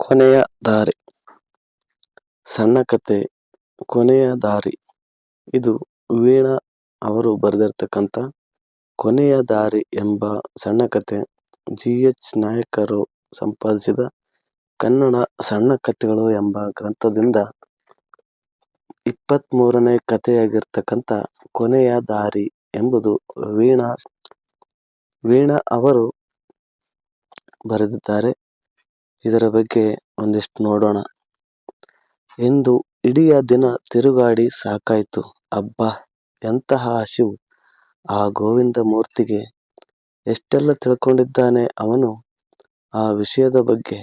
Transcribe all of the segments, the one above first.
ಕೊನೆಯ ದಾರಿ. ಸಣ್ಣ ಕತೆ, ಕೊನೆಯ ದಾರಿ. ಇದು ವೀಣಾ ಅವರು ಬರೆದಿರ್ತಕ್ಕಂಥ ಕೊನೆಯ ದಾರಿ ಎಂಬ ಸಣ್ಣ ಕತೆ. ಜಿ ಎಚ್ ನಾಯಕರು ಸಂಪಾದಿಸಿದ ಕನ್ನಡ ಸಣ್ಣ ಕಥೆಗಳು ಎಂಬ ಗ್ರಂಥದಿಂದ ಇಪ್ಪತ್ತ್ಮೂರನೇ ಕಥೆಯಾಗಿರ್ತಕ್ಕಂಥ ಕೊನೆಯ ದಾರಿ ಎಂಬುದು ವೀಣಾ. ವೀಣಾ ಅವರು ಬರೆದಿದ್ದಾರೆ. ಇದರ ಬಗ್ಗೆ ಒಂದಿಷ್ಟು ನೋಡೋಣ. ಇಂದು ಇಡೀ ದಿನ ತಿರುಗಾಡಿ ಸಾಕಾಯ್ತು. ಅಬ್ಬಾ, ಎಂತಹ ಹಸಿವು. ಆ ಗೋವಿಂದ ಮೂರ್ತಿಗೆ ಎಷ್ಟೆಲ್ಲ ತಿಳ್ಕೊಂಡಿದ್ದಾನೆ ಅವನು? ಆ ವಿಷಯದ ಬಗ್ಗೆ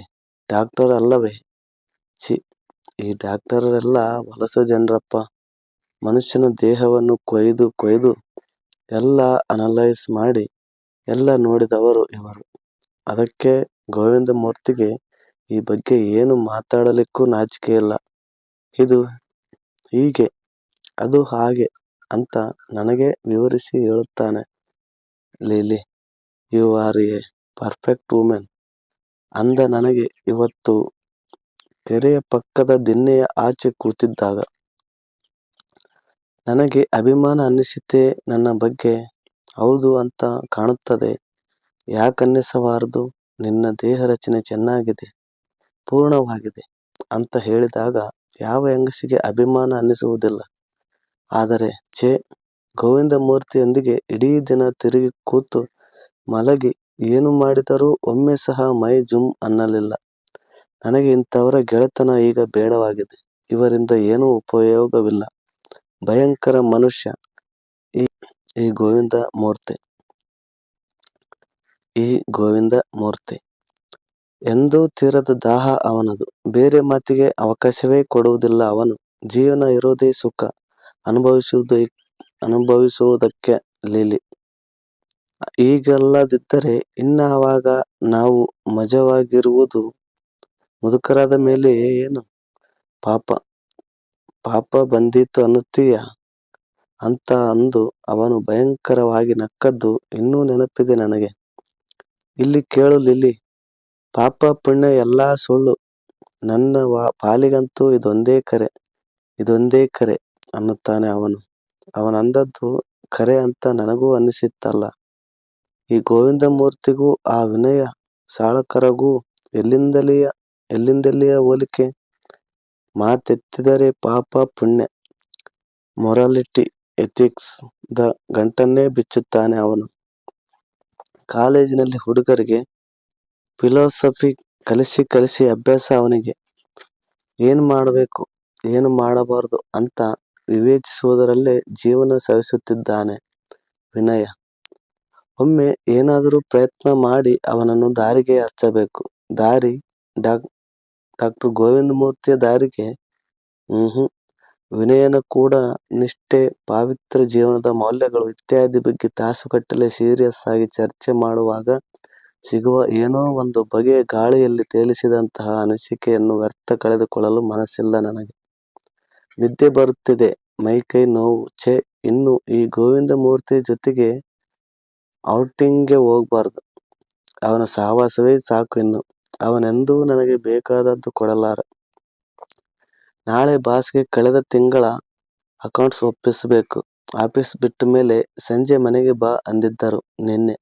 ಡಾಕ್ಟರ್ ಅಲ್ಲವೇ? ಛಿ, ಈ ಡಾಕ್ಟರರೆಲ್ಲ ವಲಸ ಜನರಪ್ಪ. ಮನುಷ್ಯನ ದೇಹವನ್ನು ಕೊಯ್ದು ಕೊಯ್ದು ಎಲ್ಲ ಅನಲೈಸ್ ಮಾಡಿ ಎಲ್ಲ ನೋಡಿದವರು ಇವರು. ಅದಕ್ಕೆ ಗೋವಿಂದ ಮೂರ್ತಿಗೆ ಈ ಬಗ್ಗೆ ಏನು ಮಾತಾಡಲಿಕ್ಕೂ ನಾಚಿಕೆ ಇಲ್ಲ. ಇದು ಹೀಗೆ, ಅದು ಹಾಗೆ ಅಂತ ನನಗೆ ವಿವರಿಸಿ ಹೇಳುತ್ತಾನೆ Lily. You are a perfect women. ಅಂದ ನನಗೆ ಇವತ್ತು ಕೆರೆಯ ಪಕ್ಕದ ದಿನ್ನೆಯ ಆಚೆ ಕೂತಿದ್ದಾಗ ನನಗೆ ಅಭಿಮಾನ ಅನ್ನಿಸಿತೇ ನನ್ನ ಬಗ್ಗೆ. ಹೌದು ಅಂತ ಕಾಣುತ್ತದೆ. ಯಾಕನ್ನಿಸಬಾರದು? ನಿನ್ನ ದೇಹ ರಚನೆ ಚೆನ್ನಾಗಿದೆ. ಪೂರ್ಣವಾಗಿದೆ ಅಂತ ಹೇಳಿದಾಗ ಯಾವ ಹೆಂಗಸಿಗೆ ಅಭಿಮಾನ ಅನ್ನಿಸುವುದಿಲ್ಲ. ಆದರೆ ಛೇ ಗೋವಿಂದ ಮೂರ್ತಿಯೊಂದಿಗೆ ಇಡೀ ದಿನ ತಿರುಗಿ ಕೂತು ಮಲಗಿ ಏನು ಮಾಡಿದರೂ ಒಮ್ಮೆ ಸಹ ಮೈ ಜುಮ್ ಅನ್ನಲಿಲ್ಲ. ನನಗೆ ಇಂಥವರ ಗೆಳೆತನ ಈಗ ಬೇಡವಾಗಿದೆ. ಇವರಿಂದ ಏನೂ ಉಪಯೋಗವಿಲ್ಲ. ಭಯಂಕರ ಮನುಷ್ಯ ಈ ಈ ಗೋವಿಂದ ಮೂರ್ತಿ ಈ ಗೋವಿಂದ ಮೂರ್ತಿ ಎಂದೂ ತೀರದ ದಾಹ ಅವನದು. ಬೇರೆ ಮಾತಿಗೆ ಅವಕಾಶವೇ ಕೊಡುವುದಿಲ್ಲ ಅವನು. ಜೀವನ ಇರೋದೇ ಸುಖ. ಅನುಭವಿಸುವುದೇ, ಅನುಭವಿಸುವುದಕ್ಕೆ ಲೀಲಿ. ಈಗಲ್ಲದಿದ್ದರೆ ಇನ್ನಾವಾಗ ನಾವು ಮಜವಾಗಿರುವುದು? ಮುದುಕರಾದ ಮೇಲೆ ಏನು? ಪಾಪ. ಪಾಪ ಬಂದಿತ್ತು ಅನ್ನುತ್ತೀಯ? ಅಂತ ಅಂದು ಅವನು ಭಯಂಕರವಾಗಿ ನಕ್ಕದ್ದು ಇನ್ನೂ ನೆನಪಿದೆ ನನಗೆ. ಇಲ್ಲಿ ಕೇಳು ಲಿಲಿ. ಪಾಪ ಪುಣ್ಯ ಎಲ್ಲ ಸುಳ್ಳು. ನನ್ನ ವಾ, ಪಾಲಿಗಂತೂ ಇದೊಂದೇ ಕರೆ ಇದೊಂದೇ ಕರೆ ಅನ್ನುತ್ತಾನೆ ಅವನು. ಅವನಂದದ್ದು ಕರೆ ಅಂತ ನನಗೂ ಅನ್ನಿಸಿತ್ತಲ್ಲ. ಈ ಗೋವಿಂದ ಮೂರ್ತಿಗೂ ಆ ವಿನಯ ಸಾಳಕರಗೂ ಎಲ್ಲಿಂದಲಿಯ ಎಲ್ಲಿಂದಲಿಯ ಹೋಲಿಕೆ? ಮಾತೆತ್ತಿದರೆ ಪಾಪ ಪುಣ್ಯ. ಮೊರಾಲಿಟಿ ಎಥಿಕ್ಸ್ ದ ಗಂಟನ್ನೇ ಬಿಚ್ಚುತ್ತಾನೆ ಅವನು. ಕಾಲೇಜಿನಲ್ಲಿ ಹುಡುಗರಿಗೆ ಫಿಲಾಸಫಿ ಕಲಿಸಿ ಕಲಿಸಿ ಅಭ್ಯಾಸ ಅವನಿಗೆ. ಏನು ಮಾಡಬೇಕು, ಏನು ಮಾಡಬಾರದು ಅಂತ ವಿವೇಚಿಸುವುದರಲ್ಲೇ ಜೀವನ ಸವಿಸುತ್ತಿದ್ದಾನೆ ವಿನಯ. ಒಮ್ಮೆ ಏನಾದರೂ ಪ್ರಯತ್ನ ಮಾಡಿ ಅವನನ್ನು ದಾರಿಗೆ ಹಚ್ಚಬೇಕು. ದಾರಿ, ಡಾಕ್, ಡಾಕ್ಟರ್ ಗೋವಿಂದ ಮೂರ್ತಿಯ ದಾರಿಗೆ, ಹ್ಮ್, ವಿನಯನ ಕೂಡ ನಿಷ್ಠೆ, ಪಾವಿತ್ರ ಜೀವನದ ಮೌಲ್ಯಗಳು ಇತ್ಯಾದಿ ಬಗ್ಗೆ ತಾಸುಗಟ್ಟಲೆ ಸೀರಿಯಸ್ ಆಗಿ ಚರ್ಚೆ ಮಾಡುವಾಗ ಸಿಗುವ ಏನೋ ಒಂದು ಬಗೆಯ ಗಾಳಿಯಲ್ಲಿ ತೇಲಿಸಿದಂತಹ ಅನಿಸಿಕೆಯನ್ನು ವ್ಯರ್ಥ ಕಳೆದುಕೊಳ್ಳಲು ಮನಸ್ಸಿಲ್ಲ ನನಗೆ. ನಿದ್ದೆ ಬರುತ್ತಿದೆ ಮೈಕೈ ನೋವು, ಛೆ, ಇನ್ನು ಈ ಗೋವಿಂದ ಮೂರ್ತಿ ಜೊತೆಗೆ ಔಟಿಂಗ್ಗೆ ಹೋಗ್ಬಾರ್ದು. ಅವನ ಸಹವಾಸವೇ ಸಾಕು ಇನ್ನು. ಅವನೆಂದೂ ನನಗೆ ಬೇಕಾದದ್ದು ಕೊಡಲಾರ. ನಾಳೆ ಬಾಸ್ಗೆ ಕಳೆದ ತಿಂಗಳ ಅಕೌಂಟ್ಸ್ ಒಪ್ಪಿಸಬೇಕು. ಆಫೀಸ್ ಬಿಟ್ಟ ಮೇಲೆ ಸಂಜೆ ಮನೆಗೆ ಬಾ ಅಂದಿದ್ದರು ನಿನ್ನೆ.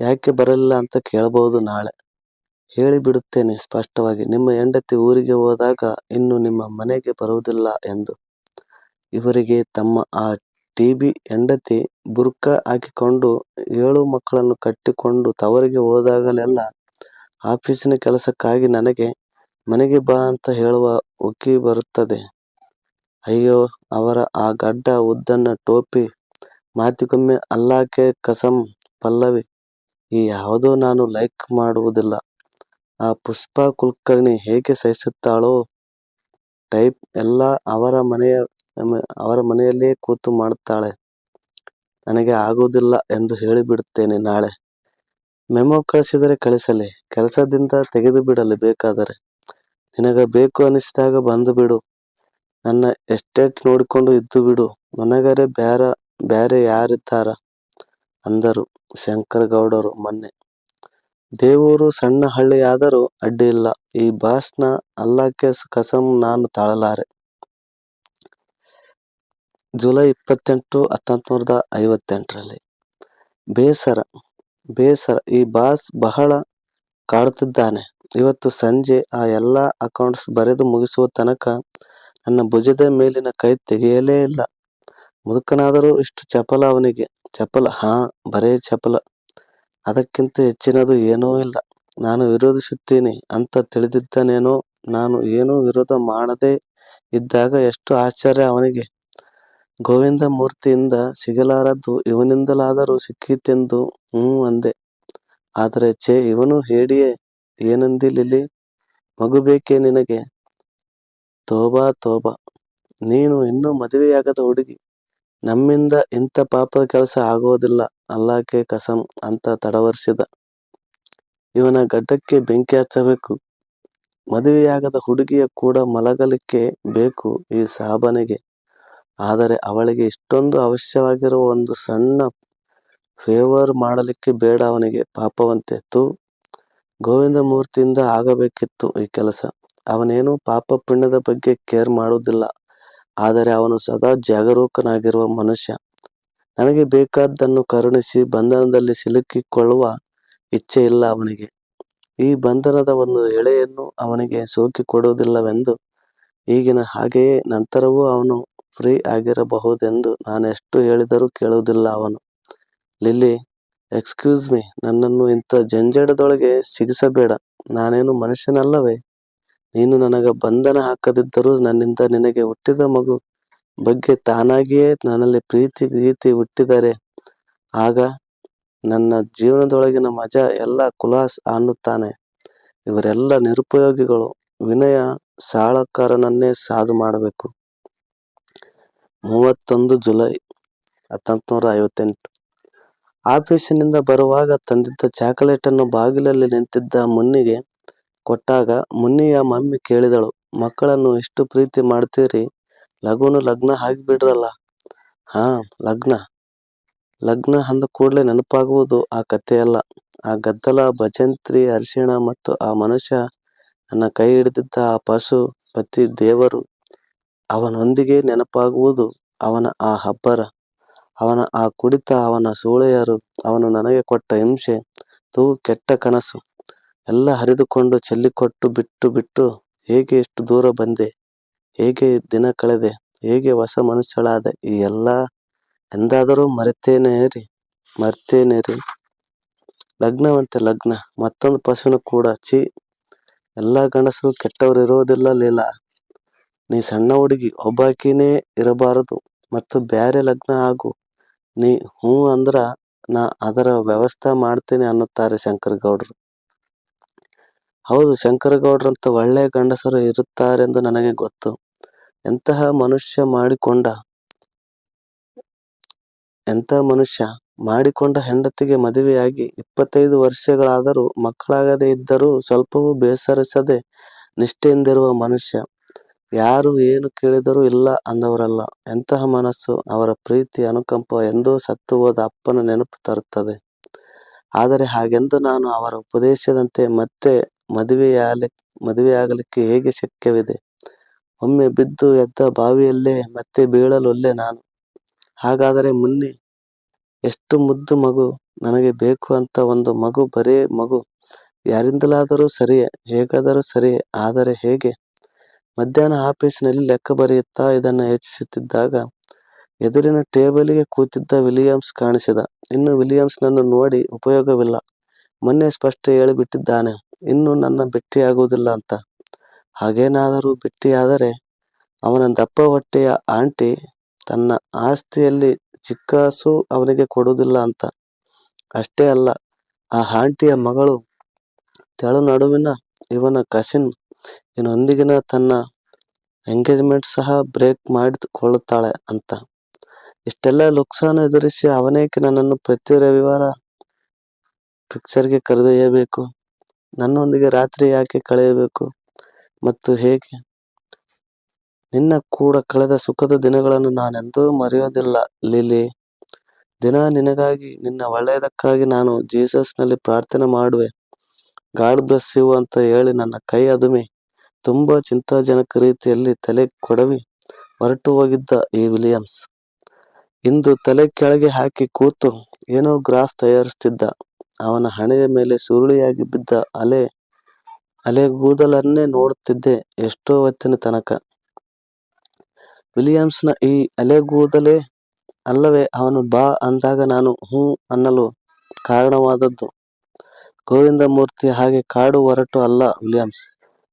ಯಾಕೆ ಬರಲಿಲ್ಲ ಅಂತ ಕೇಳಬಹುದು ನಾಳೆ. ಹೇಳಿಬಿಡುತ್ತೇನೆ ಸ್ಪಷ್ಟವಾಗಿ. ನಿಮ್ಮ ಹೆಂಡತಿ ಊರಿಗೆ ಹೋದಾಗ ಇನ್ನು ನಿಮ್ಮ ಮನೆಗೆ ಬರುವುದಿಲ್ಲ ಎಂದು. ಇವರಿಗೆ ತಮ್ಮ ಆ ಟಿ ಬಿ ಹೆಂಡತಿ ಬುರ್ಕ ಹಾಕಿಕೊಂಡು ಏಳು ಮಕ್ಕಳನ್ನು ಕಟ್ಟಿಕೊಂಡು ತವರಿಗೆ ಹೋದಾಗಲೆಲ್ಲ ಆಫೀಸಿನ ಕೆಲಸಕ್ಕಾಗಿ ನನಗೆ ಮನೆಗೆ ಬಾ ಅಂತ ಹೇಳುವ ಉಕ್ಕಿ ಬರುತ್ತದೆ. ಅಯ್ಯೋ, ಅವರ ಆ ಗಡ್ಡ ಉದ್ದನ್ನ ಟೋಪಿ, ಮಾತಿಗೊಮ್ಮೆ ಅಲ್ಲಾಕೆ ಕಸಂ, ಪಲ್ಲವಿ ಈ ಯಾವುದೋ ನಾನು ಲೈಕ್ ಮಾಡುವುದಿಲ್ಲ. ಆ ಪುಷ್ಪ ಕುಲಕರ್ಣಿ ಹೇಗೆ ಸಹಿಸುತ್ತಾಳೋ? ಟೈಪ್ ಎಲ್ಲ ಅವರ ಮನೆಯ, ಅವರ ಮನೆಯಲ್ಲೇ ಕೂತು ಮಾಡುತ್ತಾಳೆ. ನನಗೆ ಆಗುವುದಿಲ್ಲ ಎಂದು ಹೇಳಿಬಿಡುತ್ತೇನೆ ನಾಳೆ. ಮೆಮೊ ಕಳಿಸಿದರೆ ಕಳಿಸಲಿ. ಕೆಲಸದಿಂದ ತೆಗೆದು ಬಿಡಲಿ ಬೇಕಾದರೆ. ನಿನಗ ಬೇಕು ಅನಿಸಿದಾಗ ಬಂದು ಬಿಡು. ನನ್ನ ಎಸ್ಟೇಟ್ ನೋಡಿಕೊಂಡು ಇದ್ದು ಬಿಡು. ನನಗರೆ ಬ್ಯಾರ, ಬ್ಯಾರೆ ಯಾರಿದ್ದಾರ? ಅಂದರು. ಶಂಕರಗೌಡರು ಮೊನ್ನೆ. ದೇವೂರು ಸಣ್ಣ ಹಳ್ಳಿಯಾದರೂ ಅಡ್ಡಿಯಿಲ್ಲ ಈ ಬಾಸ್ನ ಅಲ್ಲಕ್ಕೆ ಕಸಂ ನಾನು ತಾಳಲಾರೆ. ಜುಲೈ ಇಪ್ಪತ್ತೆಂಟು ಹತ್ತೊಂಬತ್ತು ಐವತ್ತೆಂಟರಲ್ಲಿ. ಬೇಸರ ಬೇಸರ. ಈ ಬಾಸ್ ಬಹಳ ಕಾಡುತ್ತಿದ್ದಾನೆ. ಇವತ್ತು ಸಂಜೆ ಆ ಎಲ್ಲ ಅಕೌಂಟ್ಸ್ ಬರೆದು ಮುಗಿಸುವ ತನಕ ನನ್ನ ಭುಜದ ಮೇಲಿನ ಕೈ ತೆಗೆಯಲೇ ಇಲ್ಲ. ಮುದುಕನಾದರೂ ಇಷ್ಟು ಚಪಲ ಅವನಿಗೆ. ಚಪಲ ಹಾ, ಬರೇ ಚಪಲ ಅದಕ್ಕಿಂತ ಹೆಚ್ಚಿನದು ಏನೂ ಇಲ್ಲ. ನಾನು ವಿರೋಧಿಸುತ್ತೇನೆ ಅಂತ ತಿಳಿದಿದ್ದನೇನೋ, ನಾನು ಏನೂ ವಿರೋಧ ಮಾಡದೇ ಇದ್ದಾಗ ಎಷ್ಟು ಆಶ್ಚರ್ಯ ಅವನಿಗೆ. ಗೋವಿಂದ ಮೂರ್ತಿಯಿಂದ ಸಿಗಲಾರದ್ದು ಇವನಿಂದಲಾದರೂ ಸಿಕ್ಕಿತೆಂದು ಹ್ಞೂ ಅಂದೆ. ಆದರೆ ಛೇ, ಇವನು ಹೇಳಿಯೇ ಏನಂದಿ ಮಗು ಬೇಕೇ ನಿನಗೆ? ತೋಬಾ ತೋಬಾ. ನೀನು ಇನ್ನೂ ಮದುವೆಯಾಗದ ಹುಡುಗಿ. ನಮ್ಮಿಂದ ಇಂಥ ಪಾಪದ ಕೆಲಸ ಆಗೋದಿಲ್ಲ. ಅಲ್ಲಾಕೆ ಕಸಂ ಅಂತ ತಡವರಿಸಿದ. ಇವನ ಗಡ್ಡಕ್ಕೆ ಬೆಂಕಿ ಹಚ್ಚಬೇಕು. ಮದುವೆಯಾಗದ ಹುಡುಗಿಯ ಕೂಡ ಮಲಗಲಿಕ್ಕೆ ಬೇಕು ಈ ಸಾಬನಿಗೆ. ಆದರೆ ಅವಳಿಗೆ ಇಷ್ಟೊಂದು ಅವಶ್ಯವಾಗಿರುವ ಒಂದು ಸಣ್ಣ ಫೇವರ್ ಮಾಡಲಿಕ್ಕೆ ಬೇಡ ಅವನಿಗೆ. ಪಾಪವಂತೆ ಗೋವಿಂದ ಮೂರ್ತಿಯಿಂದ ಆಗಬೇಕಿತ್ತು ಈ ಕೆಲಸ. ಅವನೇನು ಪಾಪ ಪುಣ್ಯದ ಬಗ್ಗೆ ಕೇರ್ ಮಾಡುವುದಿಲ್ಲ. ಆದರೆ ಅವನು ಸದಾ ಜಾಗರೂಕನಾಗಿರುವ ಮನುಷ್ಯ. ನನಗೆ ಬೇಕಾದ್ದನ್ನು ಕರುಣಿಸಿ ಬಂಧನದಲ್ಲಿ ಸಿಲುಕಿಕೊಳ್ಳುವ ಇಚ್ಛೆ ಇಲ್ಲ ಅವನಿಗೆ. ಈ ಬಂಧನದ ಒಂದು ಎಳೆಯನ್ನು ಅವನಿಗೆ ಸೋಕಿಕೊಡುವುದಿಲ್ಲವೆಂದು. ಈಗಿನ ಹಾಗೆಯೇ ನಂತರವೂ ಅವನು ಫ್ರೀ ಆಗಿರಬಹುದೆಂದು ನಾನೆಷ್ಟು ಹೇಳಿದರೂ ಕೇಳುವುದಿಲ್ಲ ಅವನು. ಲಿಲ್ಲಿ ಎಕ್ಸ್ಕ್ಯೂಸ್ ಮೀ ನನ್ನನ್ನು ಇಂಥ ಜಂಜಡದೊಳಗೆ ಸಿಗಿಸಬೇಡ. ನಾನೇನು ಮನುಷ್ಯನಲ್ಲವೇ? ನೀನು ನನಗೆ ಬಂಧನ ಹಾಕದಿದ್ದರೂ ನನ್ನಿಂದ ನಿನಗೆ ಹುಟ್ಟಿದ ಮಗು ಬಗ್ಗೆ ತಾನಾಗಿಯೇ ನನ್ನಲ್ಲಿ ಪ್ರೀತಿ ಗೀತಿ ಹುಟ್ಟಿದರೆ. ಆಗ ನನ್ನ ಜೀವನದೊಳಗಿನ ಮಜಾ ಎಲ್ಲ ಕುಲಾಸ್ ಅನ್ನುತ್ತಾನೆ. ಇವರೆಲ್ಲ ನಿರುಪಯೋಗಿಗಳು. ವಿನಯ ಸಾಳಕಾರನನ್ನೇ ಸಾಧು ಮಾಡಬೇಕು. ಮೂವತ್ತೊಂದು ಜುಲೈ ಹತ್ತೊಂಬತ್ತು ನೂರ ಐವತ್ತೆಂಟು. ಆಫೀಸಿನಿಂದ ಬರುವಾಗ ತಂದಿದ್ದ ಚಾಕಲೇಟನ್ನು ಬಾಗಿಲಲ್ಲಿ ನಿಂತಿದ್ದ ಮುನ್ನಿಗೆ ಕೊಟ್ಟಾಗ ಮುನ್ನಿಯ ಮಮ್ಮಿ ಕೇಳಿದಳು, ಮಕ್ಕಳನ್ನು ಇಷ್ಟು ಪ್ರೀತಿ ಮಾಡ್ತೀರಿ? ಲಗೂನು ಲಗ್ನ ಆಗಿಬಿಡ್ರಲ್ಲ. ಹಾ, ಲಗ್ನ. ಲಗ್ನ ಅಂದ ಕೂಡಲೇ ನೆನಪಾಗುವುದು ಆ ಕಥೆಯಲ್ಲ. ಆ ಗದ್ದಲ, ಭಜಂತ್ರಿ, ಅರಿಶಿಣ ಮತ್ತು ಆ ಮನುಷ್ಯ ನನ್ನ ಕೈ ಹಿಡಿದಿದ್ದ ಆ ಪಶು ಪತಿ ದೇವರು, ಅವನೊಂದಿಗೆ ನೆನಪಾಗುವುದು ಅವನ ಆ ಹಬ್ಬರ. ಅವನ ಆ ಕುಡಿತ, ಅವನ ಸೂಳೆಯರು, ಅವನು ನನಗೆ ಕೊಟ್ಟ ಹಿಂಸೆ, ತೂ ಕೆಟ್ಟ ಕನಸು. ಎಲ್ಲ ಹರಿದುಕೊಂಡು ಚೆಲ್ಲಿಕೊಟ್ಟು ಬಿಟ್ಟು ಬಿಟ್ಟು ಹೇಗೆ ಇಷ್ಟು ದೂರ ಬಂದೆ, ಹೇಗೆ ದಿನ ಕಳೆದೆ, ಹೇಗೆ ಹೊಸ ಮನುಷ್ಯಳಾದೆ ಈ ಎಲ್ಲ ಎಂದಾದರೂ ಮರೆತೇನೆ ರೀ, ಮರ್ತೇನೆ ರೀ. ಲಗ್ನವಂತೆ ಲಗ್ನ, ಮತ್ತೊಂದು ಪಶುನು ಕೂಡ ಚಿ ಎಲ್ಲ ಗಂಡಸರು ಕೆಟ್ಟವರು ಇರೋದಿಲ್ಲ ಲೀಲಾ. ನೀ ಸಣ್ಣ ಹುಡುಗಿ, ಒಬ್ಬಾಕಿನೇ ಇರಬಾರದು, ಮತ್ತು ಬ್ಯಾರೆ ಲಗ್ನ ಆಗು. ನೀ ಹ್ಞೂ ಅಂದ್ರ ನಾ ಅದರ ವ್ಯವಸ್ಥೆ ಮಾಡ್ತೀನಿ ಅನ್ನುತ್ತಾರೆ ಶಂಕರಗೌಡರು. ಹೌದು, ಶಂಕರಗೌಡರಂತ ಒಳ್ಳೆಯ ಗಂಡಸರು ಇರುತ್ತಾರೆಂದು ನನಗೆ ಗೊತ್ತು. ಎಂತಹ ಮನುಷ್ಯ ಮಾಡಿಕೊಂಡ ಎಂತಹ ಮನುಷ್ಯ ಮಾಡಿಕೊಂಡ ಹೆಂಡತಿಗೆ ಮದುವೆಯಾಗಿ ಇಪ್ಪತ್ತೈದು ವರ್ಷಗಳಾದರೂ ಮಕ್ಕಳಾಗದೇ ಇದ್ದರೂ ಸ್ವಲ್ಪವೂ ಬೇಸರಿಸದೆ ನಿಷ್ಠೆಯಿಂದಿರುವ ಮನುಷ್ಯ. ಯಾರು ಏನು ಕೇಳಿದರೂ ಇಲ್ಲ ಅಂದವರಲ್ಲ. ಎಂತಹ ಮನಸ್ಸು ಅವರ ಪ್ರೀತಿ ಅನುಕಂಪ ಎಂದೂ ಸತ್ತು ಹೋದ ಅಪ್ಪನ ನೆನಪು ತರುತ್ತದೆ. ಆದರೆ ಹಾಗೆಂದು ನಾನು ಅವರ ಉಪದೇಶದಂತೆ ಮತ್ತೆ ಮದುವೆಯಾಗಲಿ ಮದುವೆಯಾಗಲಿಕ್ಕೆ ಹೇಗೆ ಶಕ್ಯವಿದೆ? ಒಮ್ಮೆ ಬಿದ್ದು ಎದ್ದ ಬಾವಿಯಲ್ಲೇ ಮತ್ತೆ ಬೀಳಲೊಲ್ಲೆ ನಾನು. ಹಾಗಾದರೆ ಮುನ್ನೆ, ಎಷ್ಟು ಮುದ್ದು ಮಗು ನನಗೆ ಬೇಕು ಅಂತ ಒಂದು ಮಗು ಬರೇ ಮಗು. ಯಾರಿಂದಲಾದರೂ ಸರಿಯೇ, ಹೇಗಾದರೂ ಸರಿಯೇ, ಆದರೆ ಹೇಗೆ? ಮಧ್ಯಾಹ್ನ ಆಫೀಸಿನಲ್ಲಿ ಲೆಕ್ಕ ಬರೆಯುತ್ತಾ ಇದನ್ನು ಯೋಚಿಸುತ್ತಿದ್ದಾಗ, ಎದುರಿನ ಟೇಬಲ್ಗೆ ಕೂತಿದ್ದ ವಿಲಿಯಮ್ಸ್ ಕಾಣಿಸಿದ. ಇನ್ನು ವಿಲಿಯಮ್ಸ್ನನ್ನು ನೋಡಿ ಉಪಯೋಗವಿಲ್ಲ. ಮೊನ್ನೆ ಸ್ಪಷ್ಟ ಹೇಳಿಬಿಟ್ಟಿದ್ದಾನೆ. ಇನ್ನು ನನ್ನ ಭೇಟಿಯಾಗುವುದಿಲ್ಲ ಅಂತ. ಹಾಗೇನಾದರೂ ಭೇಟಿಯಾದರೆ ಅವನ ದಪ್ಪ ಹೊಟ್ಟೆಯ ಆಂಟಿ ತನ್ನ ಆಸ್ತಿಯಲ್ಲಿ ಚಿಕ್ಕಾಸು ಅವನಿಗೆ ಕೊಡುವುದಿಲ್ಲ ಅಂತ. ಅಷ್ಟೇ ಅಲ್ಲ, ಆ ಆಂಟಿಯ ಮಗಳು ತೆಳು ನಡುವಿನ ಇವನ ಕಸಿನ್ ಇವನೊಂದಿಗಿನ ತನ್ನ ಎಂಗೇಜ್ಮೆಂಟ್ ಸಹ ಬ್ರೇಕ್ ಮಾಡಿಕೊಳ್ಳುತ್ತಾಳೆ ಅಂತ. ಇಷ್ಟೆಲ್ಲ ನುಕ್ಸಾನ ಎದುರಿಸಿ ಅವನೇಕೆ ನನ್ನನ್ನು ಪ್ರತಿ ರವಿವಾರ ಪಿಕ್ಚರ್ಗೆ ಕರೆದೊಯ್ಯಬೇಕು? ನನ್ನೊಂದಿಗೆ ರಾತ್ರಿ ಯಾಕೆ ಕಳೆಯಬೇಕು? ಮತ್ತು ಹೇಗೆ? ನಿನ್ನ ಕೂಡ ಕಳೆದ ಸುಖದ ದಿನಗಳನ್ನು ನಾನೆಂದೂ ಮರೆಯೋದಿಲ್ಲ, ಲಿಲಿ. ದಿನ ನಿನಗಾಗಿ, ನಿನ್ನ ಒಳ್ಳೆಯದಕ್ಕಾಗಿ ನಾನು ಜೀಸಸ್ನಲ್ಲಿ ಪ್ರಾರ್ಥನೆ ಮಾಡುವೆ. ಗಾಡ್ ಬ್ಲೆಸ್ ಯು ಅಂತ ಹೇಳಿ ನನ್ನ ಕೈ ಅದುಮೆ. ತುಂಬಾ ಚಿಂತಾಜನಕ ರೀತಿಯಲ್ಲಿ ತಲೆ ಕೊಡವಿ. ಹೊರಟು ಹೋಗಿದ್ದ ಈ ವಿಲಿಯಮ್ಸ್. ಇಂದು ತಲೆ ಕೆಳಗೆ ಹಾಕಿ ಕೂತು, ಏನೋ ಗ್ರಾಫ್ ತಯಾರಿಸ್ತಿದ್ದ. ಅವನ ಹಣೆಯ ಮೇಲೆ ಸುರುಳಿಯಾಗಿ ಬಿದ್ದ ಅಲೆ, ಅಲೆಗೂದಲನ್ನೇ ನೋಡುತ್ತಿದ್ದೆ ಎಷ್ಟೋ ಹೊತ್ತಿನ ತನಕ. ವಿಲಿಯಮ್ಸ್ನ ಈ ಅಲೆಗೂದಲೇ ಅಲ್ಲವೇ, ಅವನು ಬಾ ಅಂದಾಗ ನಾನು ಹ್ಞೂ ಅನ್ನಲು ಕಾರಣವಾದದ್ದು. ಗೋವಿಂದಮೂರ್ತಿ ಹಾಗೆ ಕಾಡು ಹೊರಟು ಅಲ್ಲ ವಿಲಿಯಮ್ಸ್.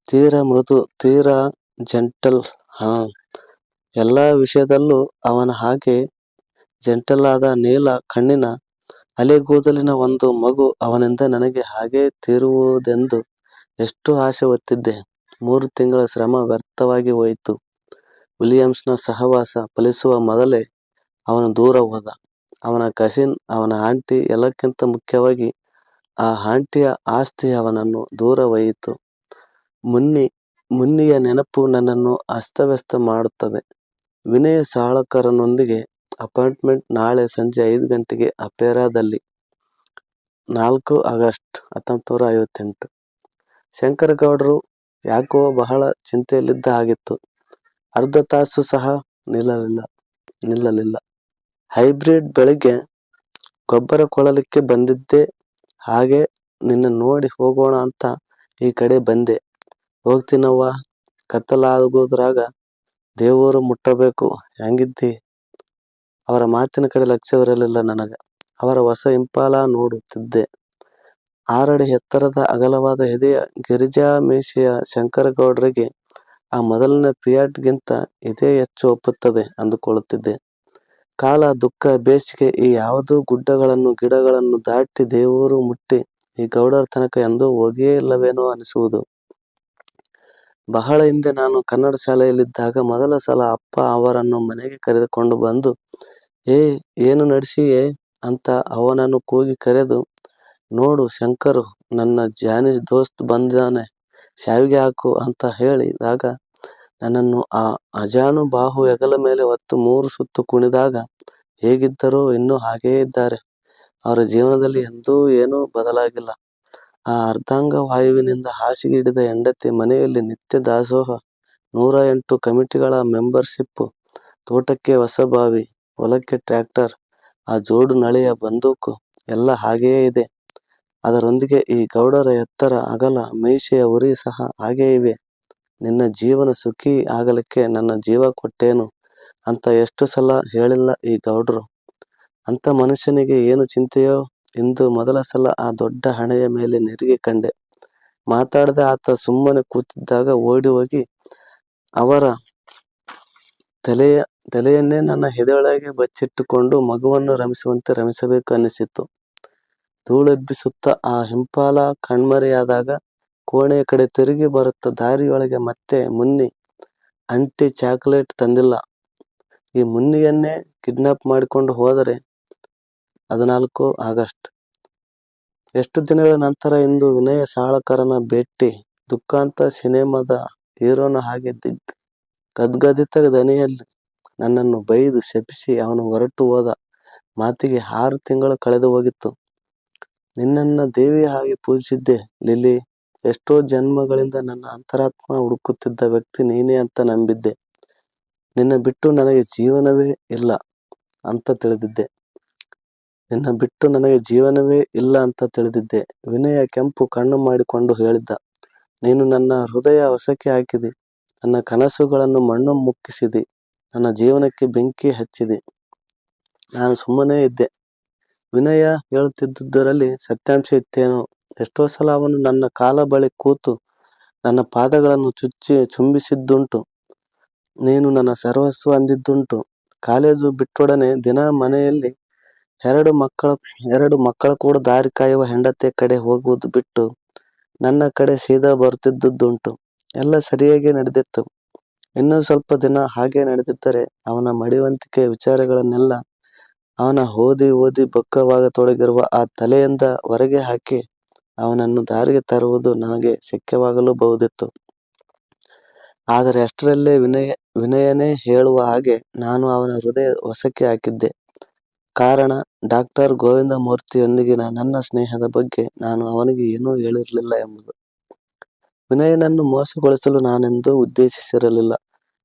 ತೀರಾ ಮೃದು, ತೀರಾ ಜೆಂಟಲ್, ಹಾ. ಎಲ್ಲ ವಿಷಯದಲ್ಲೂ ಅವನ ಹಾಗೆ ಜೆಂಟಲ್ ಆದ ನೀಲ ಕಣ್ಣಿನ ಅಲೆಗೂದಲಿನ ಒಂದು ಮಗು ಅವನಿಂದ ನನಗೆ ಹಾಗೆ ತೀರುವುದೆಂದು ಎಷ್ಟು ಆಸೆ ಹೊತ್ತಿದ್ದೆ. ಮೂರು ತಿಂಗಳ ಶ್ರಮ ವ್ಯರ್ಥವಾಗಿ ಹೋಯಿತು. ವಿಲಿಯಮ್ಸ್ನ ಸಹವಾಸ ಫಲಿಸುವ ಮೊದಲೇ ಅವನು ದೂರ ಹೋದ. ಅವನ ಕಸಿನ್, ಅವನ ಆಂಟಿ ಎಲ್ಲಕ್ಕಿಂತ ಮುಖ್ಯವಾಗಿ ಆ ಆಂಟಿಯ ಆಸ್ತಿ ಅವನನ್ನು ದೂರ ಒಯ್ಯಿತು. ಮುನ್ನಿ, ಮುನ್ನಿಯ ನೆನಪು ನನ್ನನ್ನು ಅಸ್ತವ್ಯಸ್ತ ಮಾಡುತ್ತದೆ. ವಿನಯ ಸಾಳಕರನೊಂದಿಗೆ ಅಪಾಯಿಂಟ್ಮೆಂಟ್ ನಾಳೆ ಸಂಜೆ ಐದು ಗಂಟೆಗೆ ಅಪೇರಾದಲ್ಲಿ ನಾಲ್ಕು ಆಗಸ್ಟ್ ಹತ್ತೊಂಬತ್ತು ನೂರ ಐವತ್ತೆಂಟು. ಶಂಕರಗೌಡರು ಯಾಕೋ ಬಹಳ ಚಿಂತೆಯಲ್ಲಿದ್ದ ಹಾಗಿತ್ತು. ಅರ್ಧ ತಾಸು ಸಹ ನಿಲ್ಲಲಿಲ್ಲ ನಿಲ್ಲಲಿಲ್ಲ. ಹೈಬ್ರಿಡ್ ಬೆಳಿಗ್ಗೆ ಗೊಬ್ಬರ ಕೊಳಲಿಕ್ಕೆ ಬಂದಿದ್ದೆ, ಹಾಗೆ ನಿನ್ನ ನೋಡಿ ಹೋಗೋಣ ಅಂತ ಈ ಕಡೆ ಬಂದೆ. ಹೋಗ್ತೀನವ್ವ, ಕತ್ತಲಾಗೋದ್ರಾಗ ದೇವರು ಮುಟ್ಟಬೇಕು, ಹೆಂಗಿದ್ದಿ? ಅವರ ಮಾತಿನ ಕಡೆ ಲಕ್ಷ್ಯವಿರಲಿಲ್ಲ ನನಗೆ. ಅವರ ಹೊಸ ಇಂಪಾಲ ನೋಡುತ್ತಿದ್ದೆ. ಆರಡಿ ಎತ್ತರದ ಅಗಲವಾದ ಎದೆಯ ಗಿರಿಜಾ ಮೀಸೆಯ ಶಂಕರಗೌಡರಿಗೆ ಆ ಮೊದಲನೇ ಪಿಯಾಟ್ಗಿಂತ ಇದೇ ಹೆಚ್ಚು ಒಪ್ಪುತ್ತದೆ ಅಂದುಕೊಳ್ಳುತ್ತಿದ್ದೆ. ಕಾಲ, ದುಃಖ, ಬೇಸಿಗೆ ಈ ಯಾವುದೋ ಗುಡ್ಡಗಳನ್ನು, ಗಿಡಗಳನ್ನು ದಾಟಿ ದೇವರು ಮುಟ್ಟಿ ಈ ಗೌಡರ ತನಕ ಎಂದು ಹೋಗಿಯೇ ಇಲ್ಲವೇನೋ ಅನಿಸುವುದು. ಬಹಳ ಹಿಂದೆ ನಾನು ಕನ್ನಡ ಶಾಲೆಯಲ್ಲಿದ್ದಾಗ ಮೊದಲ ಸಲ ಅಪ್ಪ ಅವರನ್ನು ಮನೆಗೆ ಕರೆದುಕೊಂಡು ಬಂದು ಏ, ಏನು ನಡೆಸಿಯೇ? ಅಂತ ಅವನನ್ನು ಕೂಗಿ ಕರೆದು, ನೋಡು ಶಂಕರ್, ನನ್ನ ಜಾನಿ ದೋಸ್ತ್ ಬಂದಾನೆ, ಶಾವಿಗೆ ಹಾಕು ಅಂತ ಹೇಳಿದಾಗ, ನನ್ನನ್ನು ಆ ಅಜಾನು ಬಾಹು ಹೆಗಲ ಮೇಲೆ ಹೊತ್ತು ಮೂರು ಸುತ್ತು ಕುಣಿದಾಗ, ಹೇಗಿದ್ದರೋ ಇನ್ನೂ ಹಾಗೇ ಇದ್ದಾರೆ. ಅವರ ಜೀವನದಲ್ಲಿ ಎಂದೂ ಏನೂ ಬದಲಾಗಿಲ್ಲ. ಆ ಅರ್ಧಾಂಗ ವಾಯುವಿನಿಂದ ಹಾಸಿಗೆ ಹಿಡಿದ ಹೆಂಡತಿ ಮನೆಯಲ್ಲಿ ನಿತ್ಯ ದಾಸೋಹ, ನೂರ ಎಂಟು ಕಮಿಟಿಗಳ ಮೆಂಬರ್ಶಿಪ್ ತೋಟಕ್ಕೆ ಹೊಸ ಬಾವಿ ಹೊಲಕ್ಕೆ ಟ್ರ್ಯಾಕ್ಟರ್ ಆ ಜೋಡು ನಳೆಯ ಬಂದೂಕು ಎಲ್ಲ ಹಾಗೆಯೇ ಇದೆ. ಅದರೊಂದಿಗೆ ಈ ಗೌಡರ ಎತ್ತರ ಅಗಲ ಮೀಸೆಯ ಉರಿ ಸಹ ಹಾಗೇ ಇವೆ. ನಿನ್ನ ಜೀವನ ಸುಖಿ ಆಗಲಿಕ್ಕೆ ನನ್ನ ಜೀವ ಕೊಟ್ಟೇನು? ಅಂತ ಎಷ್ಟು ಸಲ ಹೇಳಿಲ್ಲ ಈ ಗೌಡರು. ಅಂತ ಮನುಷ್ಯನಿಗೆ ಏನು ಚಿಂತೆಯೋ? ಇಂದು ಮೊದಲ ಸಲ ಆ ದೊಡ್ಡ ಹಣೆಯ ಮೇಲೆ ನೆರಿಗೆ ಕಂಡೆ. ಮಾತಾಡದೆ ಆತ ಸುಮ್ಮನೆ ಕೂತಿದ್ದಾಗ ಓಡಿ ಹೋಗಿ ಅವರ ತಲೆಯ ತಲೆಯನ್ನೇ ನನ್ನ ಹೆದೆಯೊಳಗೆ ಬಚ್ಚಿಟ್ಟುಕೊಂಡು ಮಗುವನ್ನು ರಮಿಸುವಂತೆ ರಮಿಸಬೇಕು ಅನ್ನಿಸಿತು ಧೂಳೆಬ್ಬಿಸುತ್ತ ಆ ಹಿಂಪಾಲ ಕಣ್ಮರೆಯಾದಾಗ ಕೋಣೆಯ ಕಡೆ ತಿರುಗಿ ಬರುತ್ತ ದಾರಿಯೊಳಗೆ ಮತ್ತೆ ಮುನ್ನಿ ಅಂಟಿ ಚಾಕ್ಲೇಟ್ ತಂದಿಲ್ಲ. ಈ ಮುನ್ನಿಯನ್ನೇ ಕಿಡ್ನಾಪ್ ಮಾಡಿಕೊಂಡು ಹೋದರೆ ಹದಿನಾಲ್ಕು ಆಗಸ್ಟ್. ಎಷ್ಟು ದಿನಗಳ ನಂತರ ಇಂದು ವಿನಯ ಸಾಳಕರನ ಭೇಟಿ. ದುಃಖಾಂತ ಸಿನಿಮಾದ ಹೀರೋನ ಹಾಗೆ ದಿಗ್ ಗದ್ಗದಿತ ದನಿಯಲ್ಲಿ ನನ್ನನ್ನು ಬೈದು ಶಪಿಸಿ ಅವನು ಹೊರಟು ಹೋದ ಮಾತಿಗೆ ಆರು ತಿಂಗಳು ಕಳೆದು ಹೋಗಿತ್ತು. ನಿನ್ನನ್ನ ದೇವಿ ಹಾಗೆ ಪೂಜಿಸಿದ್ದೆ. ಲಿಲಿ ಎಷ್ಟೋ ಜನ್ಮಗಳಿಂದ ನನ್ನ ಅಂತರಾತ್ಮ ಹುಡುಕುತ್ತಿದ್ದ ವ್ಯಕ್ತಿ ನೀನೇ ಅಂತ ನಂಬಿದ್ದೆ. ನಿನ್ನ ಬಿಟ್ಟು ನನಗೆ ಜೀವನವೇ ಇಲ್ಲ ಅಂತ ತಿಳಿದಿದ್ದೆ. ನಿನ್ನ ಬಿಟ್ಟು ನನಗೆ ಜೀವನವೇ ಇಲ್ಲ ಅಂತ ತಿಳಿದಿದ್ದೆ. ವಿನಯ ಕೆಂಪು ಕಣ್ಣು ಮಾಡಿಕೊಂಡು ಹೇಳಿದ್ದ. ನೀನು ನನ್ನ ಹೃದಯ ವಶಕ್ಕೆ ಹಾಕಿದೆ. ನನ್ನ ಕನಸುಗಳನ್ನು ಮಣ್ಣು ಮುಕ್ಕಿಸಿದಿ. ನನ್ನ ಜೀವನಕ್ಕೆ ಬೆಂಕಿ ಹಚ್ಚಿದೆ. ನಾನು ಸುಮ್ಮನೆ ಇದ್ದೆ. ವಿನಯ ಹೇಳುತ್ತಿದ್ದುದರಲ್ಲಿ ಸತ್ಯಾಂಶ ಇತ್ತೇನೋ? ಎಷ್ಟೋ ಸಲ ಅವನು ನನ್ನ ಕಾಲ ಬಳಿ ಕೂತು ನನ್ನ ಪಾದಗಳನ್ನು ಚುಚ್ಚಿ ಚುಂಬಿಸಿದ್ದುಂಟು. ನೀನು ನನ್ನ ಸರ್ವಸ್ವ ಅಂದಿದ್ದುಂಟು. ಕಾಲೇಜು ಬಿಟ್ಟೊಡನೆ ದಿನ ಮನೆಯಲ್ಲಿ ಎರಡು ಮಕ್ಕಳ ಎರಡು ಮಕ್ಕಳ ಕೂಡ ದಾರಿ ಕಾಯುವ ಹೆಂಡತಿಯ ಕಡೆ ಹೋಗುವುದು ಬಿಟ್ಟು ನನ್ನ ಕಡೆ ಸೀದಾ ಬರುತ್ತಿದ್ದುದುಂಟು. ಎಲ್ಲ ಸರಿಯಾಗಿ ನಡೆದಿತ್ತು. ಇನ್ನೂ ಸ್ವಲ್ಪ ದಿನ ಹಾಗೆ ನಡೆದಿದ್ದರೆ ಅವನ ಮಡಿವಂತಿಕೆಯ ವಿಚಾರಗಳನ್ನೆಲ್ಲ ಅವನ ಓದಿ ಓದಿ ಬೊಕ್ಕವಾಗತೊಡಗಿರುವ ಆ ತಲೆಯಿಂದ ಹೊರಗೆ ಹಾಕಿ ಅವನನ್ನು ದಾರಿಗೆ ತರುವುದು ನನಗೆ ಶಕ್ಯವಾಗಲೂಬಹುದಿತ್ತು ಆದರೆ ಅಷ್ಟರಲ್ಲೇ ವಿನಯ, ವಿನಯನೇ ಹೇಳುವ ಹಾಗೆ ನಾನು ಅವನ ಹೃದಯ ವಶಕ್ಕೆ ಹಾಕಿದ್ದೆ ಕಾರಣ, ಡಾಕ್ಟರ್ ಗೋವಿಂದ ಮೂರ್ತಿಯೊಂದಿಗಿನ ನನ್ನ ಸ್ನೇಹದ ಬಗ್ಗೆ ನಾನು ಅವನಿಗೆ ಏನೂ ಹೇಳಿರಲಿಲ್ಲ ಎಂಬುದು. ವಿನಯನನ್ನು ಮೋಸಗೊಳಿಸಲು ನಾನೆಂದೂ ಉದ್ದೇಶಿಸಿರಲಿಲ್ಲ.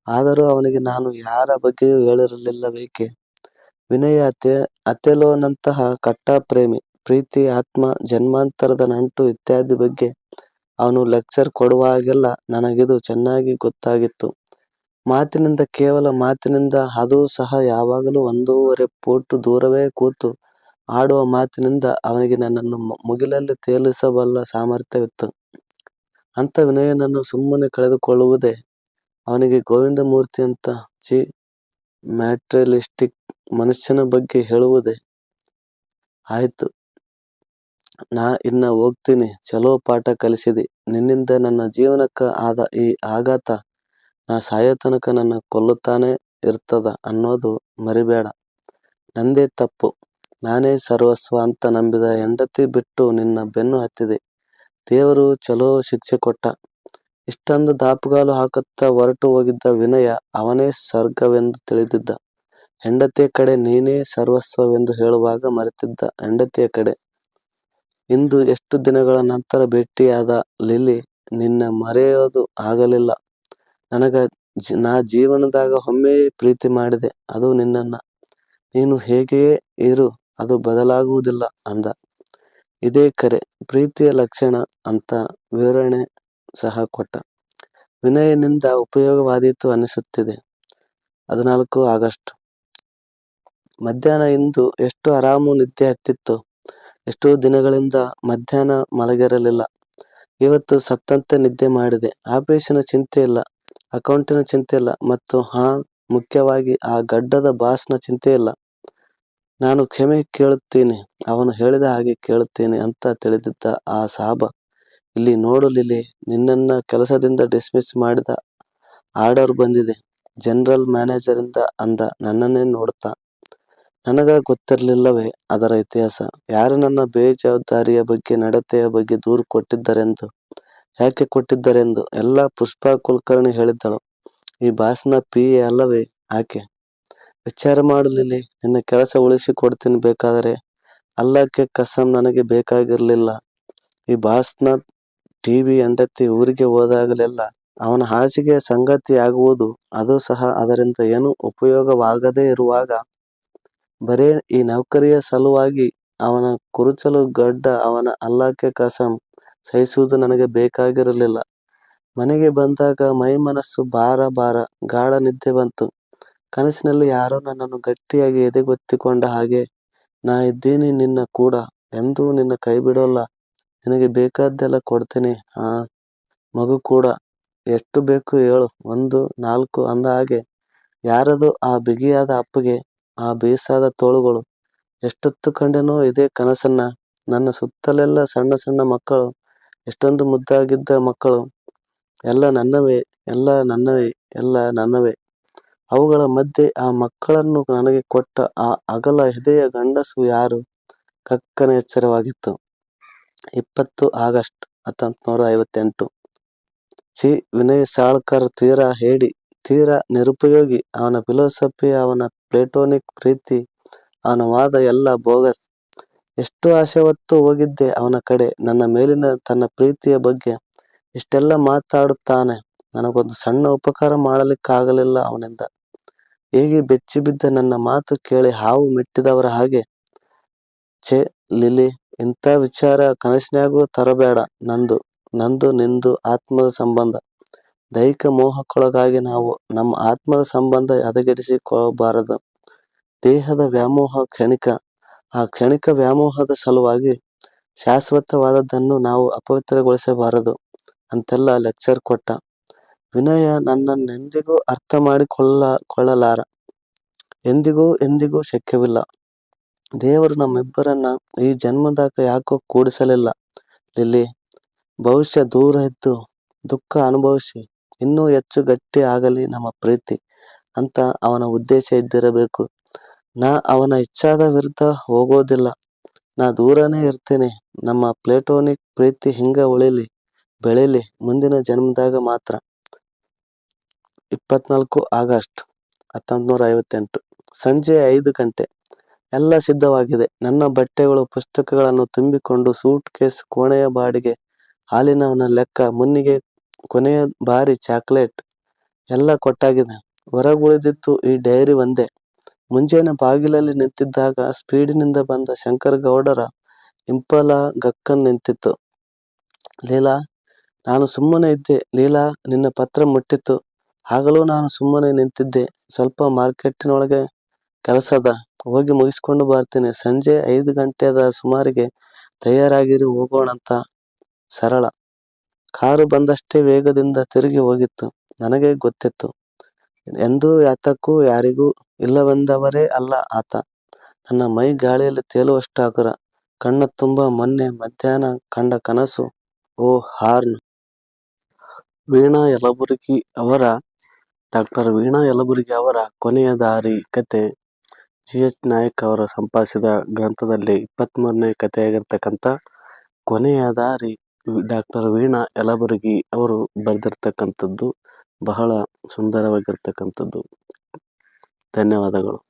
ಆದರೂ ಅವನಿಗೆ ನಾನು ಯಾರ ಬಗ್ಗೆಯೂ ಹೇಳಿರಲಿಲ್ಲವೇಕೆ? ವಿನಯ ಅಥೆಲೋನಂತಹ ಕಟ್ಟಾಪ್ರೇಮಿ, ಪ್ರೀತಿ ಆತ್ಮ, ಜನ್ಮಾಂತರದ ನಂಟು ಇತ್ಯಾದಿ ಬಗ್ಗೆ ಅವನು ಲೆಕ್ಚರ್ ಕೊಡುವಾಗೆಲ್ಲ ನನಗಿದು ಚೆನ್ನಾಗಿ ಗೊತ್ತಾಗಿತ್ತು. ಮಾತಿನಿಂದ ಕೇವಲ ಮಾತಿನಿಂದ ಅದು ಸಹ ಯಾವಾಗಲೂ ಒಂದೂವರೆ ಪೋಟು ದೂರವೇ ಕೂತು ಆಡುವ ಮಾತಿನಿಂದ ಅವನಿಗೆ ನನ್ನನ್ನು ಮುಗಿಲಲ್ಲಿ ತೇಲಿಸಬಲ್ಲ ಸಾಮರ್ಥ್ಯವಿತ್ತು. ಅಂಥ ವಿನಯನನ್ನು ಸುಮ್ಮನೆ ಕಳೆದುಕೊಳ್ಳುವುದೇ ಅವನಿಗೆ ಗೋವಿಂದಮೂರ್ತಿಯಂಥ ಜಿ ಮ್ಯಾಟೀರಿಯಲಿಸ್ಟಿಕ್ ಮನುಷ್ಯನ ಬಗ್ಗೆ ಹೇಳುವುದೇ? ಆಯ್ತು ನಾ ಇನ್ನ ಹೋಗ್ತೀನಿ ಚಲೋ ಪಾಠ ಕಲಿಸಿದಿ. ನಿನ್ನಿಂದ ನನ್ನ ಜೀವನಕ್ಕ ಆದ ಈ ಆಘಾತ ನಾ ಸಾಯೋತನಕ ನನ್ನ ಕೊಲ್ಲುತ್ತಾನೆ ಇರ್ತದ ಅನ್ನೋದು ಮರಿಬೇಡ ನಂದೇ ತಪ್ಪು. ನಾನೇ ಸರ್ವಸ್ವ ಅಂತ ನಂಬಿದ ಹೆಂಡತಿ ಬಿಟ್ಟು ನಿನ್ನ ಬೆನ್ನು ಹತ್ತಿದೆ. ದೇವರು ಚಲೋ ಶಿಕ್ಷೆ ಕೊಟ್ಟ. ಇಷ್ಟೊಂದು ದಾಪುಗಾಲು ಹಾಕುತ್ತ ಹೊರಟು ಹೋಗಿದ್ದ ವಿನಯ ಅವನೇ ಸ್ವರ್ಗವೆಂದು ತಿಳಿದಿದ್ದ ಹೆಂಡತಿಯ ಕಡೆ ನೀನೇ ಸರ್ವಸ್ವವೆಂದು ಹೇಳುವಾಗ ಮರೆತಿದ್ದ ಹೆಂಡತಿಯ ಕಡೆ. ಇಂದು ಎಷ್ಟು ದಿನಗಳ ನಂತರ ಭೇಟಿಯಾದ ಲಿಲಿ ನಿನ್ನ ಮರೆಯೋದು ಆಗಲಿಲ್ಲ ನನಗ ನಾ ಜೀವನದಾಗ ಒಮ್ಮೆ ಪ್ರೀತಿ ಮಾಡಿದೆ, ಅದು ನಿನ್ನನ್ನ. ನೀನು ಹೇಗೆಯೇ ಇರು, ಅದು ಬದಲಾಗುವುದಿಲ್ಲ ಅಂದ. ಇದೇ ಕರೆ, ಪ್ರೀತಿಯ ಲಕ್ಷಣ ಅಂತ ವಿವರಣೆ ಸಹ ಕೊಟ್ಟ. ವಿನಯನಿಂದ ಉಪಯೋಗವಾದೀತು ಅನಿಸುತ್ತಿದೆ ಹದಿನಾಲ್ಕು ಆಗಸ್ಟ್ ಮಧ್ಯಾಹ್ನ ಇಂದು ಎಷ್ಟು ಆರಾಮು ನಿದ್ದೆ ಹತ್ತಿತ್ತು. ಎಷ್ಟೋ ದಿನಗಳಿಂದ ಮಧ್ಯಾಹ್ನ ಮಲಗಿರಲಿಲ್ಲ. ಇವತ್ತು ಸತ್ತಂತೆ ನಿದ್ದೆ ಮಾಡಿದೆ. ಆಫೀಸಿನ ಇಲ್ಲ, ಅಕೌಂಟಿನ ಚಿಂತೆ ಇಲ್ಲ, ಮತ್ತು ಹಾ, ಮುಖ್ಯವಾಗಿ ಆ ಗಡ್ಡದ ಬಾಸ್ನ ಚಿಂತೆ ಚಿಂತೆಯಿಲ್ಲ. ನಾನು ಕ್ಷಮೆ ಕೇಳುತ್ತೇನೆ ಅವನು ಹೇಳಿದ ಹಾಗೆ ಕೇಳುತ್ತೇನೆ ಅಂತ ತಿಳಿದಿದ್ದ ಆ ಸಾಬ ಇಲ್ಲಿ ನೋಡಲಿಲ್ಲೇ ಲಿಲಿ ನಿನ್ನನ್ನ ಕೆಲಸದಿಂದ ಡಿಸ್ಮಿಸ್ ಮಾಡಿದ ಆರ್ಡರ್ ಬಂದಿದೆ ಜನರಲ್ ಮ್ಯಾನೇಜರಿಂದ ಅಂದ ನನ್ನನ್ನೇ ನೋಡ್ತಾ ನನಗ ಗೊತ್ತಿರಲಿಲ್ಲವೇ ಅದರ ಇತಿಹಾಸ. ಯಾರು ನನ್ನ ಬೇಜವಾಬ್ದಾರಿಯ ಬಗ್ಗೆ ನಡತೆಯ ಬಗ್ಗೆ ದೂರು ಕೊಟ್ಟಿದ್ದರೆಂದು, ಯಾಕೆ ಕೊಟ್ಟಿದ್ದರೆಂದು ಎಲ್ಲ ಪುಷ್ಪ ಕುಲಕರ್ಣಿ ಹೇಳಿದ್ದಳು. ಈ ಬಾಸ್ನ ಪಿ ಎ ಅಲ್ಲವೇ ಆಕೆ? ವಿಚಾರ ಮಾಡಲಿಲ್ಲ ಲಿಲಿ ನಿನ್ನ ಕೆಲಸ ಉಳಿಸಿ ಕೊಡ್ತೀನಿ ಬೇಕಾದರೆ. ಅಲ್ಲಕ್ಕೆ ಕಸಂ ನನಗೆ ಬೇಕಾಗಿರಲಿಲ್ಲ ಈ ಬಾಸ್ನ ಟಿವಿ ಹೆಂಡತಿ ಊರಿಗೆ ಹೋದಾಗಲೆಲ್ಲ ಅವನ ಹಾಸಿಗೆಯ ಸಂಗತಿಯಾಗುವುದು ಅದು ಸಹ ಅದರಿಂದ ಏನು ಉಪಯೋಗವಾಗದೇ ಇರುವಾಗ ಬರೇ ಈ ನೌಕರಿಯ ಸಲುವಾಗಿ ಅವನ ಕುರುಚಲು ಗಡ್ಡ ಅವನ ಅಲ್ಲಕ್ಕೆ ಕಸಂ ಸಹಿಸುವುದು ನನಗೆ ಬೇಕಾಗಿರಲಿಲ್ಲ. ಮನೆಗೆ ಬಂದಾಗ ಮೈ ಮನಸ್ಸು ಭಾರ ಭಾರ ಗಾಢ ನಿದ್ದೆ ಬಂತು. ಕನಸಿನಲ್ಲಿ ಯಾರೋ ನನ್ನನ್ನು ಗಟ್ಟಿಯಾಗಿ ಎದೆಗೊತ್ತಿಕೊಂಡ ಹಾಗೆ ನಾ ಇದ್ದೀನಿ ನಿನ್ನ ಕೂಡ. ಎಂದೂ ನಿನ್ನ ಕೈ ಬಿಡೋಲ್ಲ ನಿನಗೆ ಬೇಕಾದ್ದೆಲ್ಲ ಕೊಡ್ತೀನಿ. ಆ ಮಗು ಕೂಡ. ಎಷ್ಟು ಬೇಕು ಹೇಳು. ಒಂದು, ನಾಲ್ಕು ಅಂದ ಹಾಗೆ ಯಾರದು ಆ ಬಿಗಿಯಾದ ಅಪ್ಪಗೆ ಆ ಬೇಸಾದ ತೋಳುಗಳು. ಎಷ್ಟೊತ್ತು ಕಂಡೆನೋ ಇದೇ ಕನಸನ್ನ. ನನ್ನ ಸುತ್ತಲೆಲ್ಲ ಸಣ್ಣ ಸಣ್ಣ ಮಕ್ಕಳು. ಎಷ್ಟೊಂದು ಮುದ್ದಾಗಿದ್ದ ಮಕ್ಕಳು. ಎಲ್ಲ ನನ್ನವೇ. ಎಲ್ಲ ನನ್ನವೇ. ಎಲ್ಲ ನನ್ನವೇ. ಅವುಗಳ ಮಧ್ಯೆ ಆ ಮಕ್ಕಳನ್ನು ನನಗೆ ಕೊಟ್ಟ ಆ ಅಗಲ ಹೃದಯ ಗಂಡಸು ಯಾರು? ಕಕ್ಕನ ಎಚ್ಚರವಾಗಿತ್ತು. ಇಪ್ಪತ್ತು ಆಗಸ್ಟ್ ಹತ್ತೊಂಬತ್ತನೂರ ಐವತ್ತೆಂಟು ಸಿ. ವಿನಯ್ ಸಾಳ್ಕರ್ ತೀರಾ ಹೇಳಿ, ತೀರಾ ನಿರುಪಯೋಗಿ. ಅವನ ಫಿಲೋಸಫಿ ಅವನ ಪ್ಲೇಟೋನಿಕ್ ಪ್ರೀತಿ, ಅವನ ವಾದ ಎಲ್ಲ ಬೋಗಸ್. ಎಷ್ಟು ಆಸೆ ಹೊತ್ತು ಹೋಗಿದ್ದೆ ಅವನ ಕಡೆ, ನನ್ನ ಮೇಲಿನ ತನ್ನ ಪ್ರೀತಿಯ ಬಗ್ಗೆ. ಇಷ್ಟೆಲ್ಲ ಮಾತಾಡುತ್ತಾನೆ. ನನಗೊಂದು ಸಣ್ಣ ಉಪಕಾರ ಮಾಡಲಿಕ್ಕಾಗಲಿಲ್ಲ ಅವನಿಂದ. ಹೇಗೆ ಬೆಚ್ಚಿಬಿದ್ದ ನನ್ನ ಮಾತು ಕೇಳಿ ಹಾವು ಮೆಟ್ಟಿದವರ ಹಾಗೆ. ಛೇ, ಲಿಲಿ, ಇಂಥ ವಿಚಾರ ಕನಸಿನಾಗೂ ತರಬೇಡ ನಂದು ನಂದು, ನಿಂದು ಆತ್ಮದ ಸಂಬಂಧ. ದೈಹಿಕ ಮೋಹಕ್ಕೊಳಗಾಗಿ ನಾವು ನಮ್ಮ ಆತ್ಮದ ಸಂಬಂಧ ಹದಗೆಡಿಸಿಕೊಳ್ಳಬಾರದು. ದೇಹದ ವ್ಯಾಮೋಹ ಕ್ಷಣಿಕ. ಆ ಕ್ಷಣಿಕ ವ್ಯಾಮೋಹದ ಸಲುವಾಗಿ ಶಾಶ್ವತವಾದದ್ದನ್ನು ನಾವು ಅಪವಿತ್ರಗೊಳಿಸಬಾರದು ಅಂತೆಲ್ಲ ಲೆಕ್ಚರ್ ಕೊಟ್ಟ. ವಿನಯ ನನ್ನನ್ನೆಂದಿಗೂ ಅರ್ಥ ಮಾಡಿಕೊಳ್ಳಲಾರ. ಎಂದಿಗೂ ಎಂದಿಗೂ ಶಕ್ಯವಿಲ್ಲ. ದೇವರು ನಮ್ಮಿಬ್ಬರನ್ನ ಈ ಜನ್ಮದಾಗ ಯಾಕೋ ಕೂಡಿಸಲಿಲ್ಲ ಲಿಲ್ಲಿ ಭವಿಷ್ಯ ದೂರ ಇದ್ದು ದುಃಖ ಅನುಭವಿಸಿ ಇನ್ನೂ ಹೆಚ್ಚು ಗಟ್ಟಿ ಆಗಲಿ ನಮ್ಮ ಪ್ರೀತಿ ಅಂತ ಅವನ ಉದ್ದೇಶ ಇದ್ದಿರಬೇಕು. ನಾ ಅವನ ಇಚ್ಛಾದ ವಿರುದ್ಧ ಹೋಗೋದಿಲ್ಲ. ನಾ ದೂರನೇ ಇರ್ತೇನೆ ನಮ್ಮ ಪ್ಲೇಟೋನಿಕ್ ಪ್ರೀತಿ ಹಿಂಗ ಉಳಿಲಿ, ಬೆಳಿಲಿ ಮುಂದಿನ ಜನ್ಮದಾಗ ಮಾತ್ರ. ಇಪ್ಪತ್ನಾಲ್ಕು ಆಗಸ್ಟ್ ಹತ್ತೊಂಬತ್ತನೂರ ಐವತ್ತೆಂಟು ಸಂಜೆ ಐದು ಗಂಟೆ. ಎಲ್ಲ ಸಿದ್ಧವಾಗಿದೆ. ನನ್ನ ಬಟ್ಟೆಗಳು, ಪುಸ್ತಕಗಳನ್ನು ತುಂಬಿಕೊಂಡು ಸೂಟ್ ಕೇಸ್ ಕೋಣೆಯ ಬಾಡಿಗೆ, ಹಾಲಿನವನ ಲೆಕ್ಕ, ಮುನ್ನಿಗೆ ಕೊನೆಯ ಬಾರಿ ಚಾಕ್ಲೇಟ್ ಎಲ್ಲ ಕೊಟ್ಟಾಗಿದೆ. ಹೊರಗುಳಿದಿತ್ತು ಈ ಡೈರಿ ಒಂದೇ. ಮುಂಜಾನೆ ಬಾಗಿಲಲ್ಲಿ ನಿಂತಿದ್ದಾಗ ಸ್ಪೀಡಿನಿಂದ ಬಂದ ಶಂಕರ್ ಗೌಡರ ಇಂಪಲ ಗಕ್ಕನ್ ನಿಂತಿತ್ತು. ಲೀಲಾ, ನಾನು ಸುಮ್ಮನೆ ಇದ್ದೆ. ಲೀಲಾ, ನಿನ್ನ ಪತ್ರ ಮುಟ್ಟಿತ್ತು. ಆಗಲೂ ನಾನು ಸುಮ್ಮನೆ ನಿಂತಿದ್ದೆ. ಸ್ವಲ್ಪ ಮಾರ್ಕೆಟಿನೊಳಗೆ ಕೆಲಸದ ಹೋಗಿ ಮುಗಿಸ್ಕೊಂಡು ಬರ್ತೀನಿ. ಸಂಜೆ ಐದು ಗಂಟೆದ ಸುಮಾರಿಗೆ. ತಯಾರಾಗಿರಿ ಹೋಗೋಣಂತ. ಸರಳ. ಕಾರು ಬಂದಷ್ಟೇ ವೇಗದಿಂದ ತಿರುಗಿ ಹೋಗಿತ್ತು. ನನಗೆ ಗೊತ್ತಿತ್ತು. ಎಂದು ಯಾತಕ್ಕೂ ಯಾರಿಗೂ ಇಲ್ಲವೆಂದವರೇ ಅಲ್ಲ ಆತ. ನನ್ನ ಮೈ ಗಾಳಿಯಲ್ಲಿ ತೇಲುವಷ್ಟು ಹಗುರ ಕಣ್ಣ ತುಂಬ ಮೊನ್ನೆ ಮಧ್ಯಾಹ್ನ ಕಂಡ ಕನಸು. ಓ ಹಾರ್ನ್. ವೀಣಾ ಯಲಬುರ್ಗಿ ಅವರ ಡಾಕ್ಟರ್ ವೀಣಾ ಯಲಬುರ್ಗಿ ಅವರ ಕೊನೆಯ ದಾರಿ ಕತೆ. ಜಿ. ಎಚ್. ನಾಯಕ್ ಅವರು ಸಂಪಾದಿಸಿದ ಗ್ರಂಥದಲ್ಲಿ ಇಪ್ಪತ್ತ್ಮೂರನೇ ಕಥೆಯಾಗಿರ್ತಕ್ಕಂಥ ಕೊನೆಯ ದಾರಿ ಡಾಕ್ಟರ್ ವೀಣಾ ಯಲಬುರ್ಗಿ ಅವರು ಬರೆದಿರ್ತಕ್ಕಂಥದ್ದು ಬಹಳ ಸುಂದರವಾಗಿರ್ತಕ್ಕಂಥದ್ದು. ಧನ್ಯವಾದಗಳು.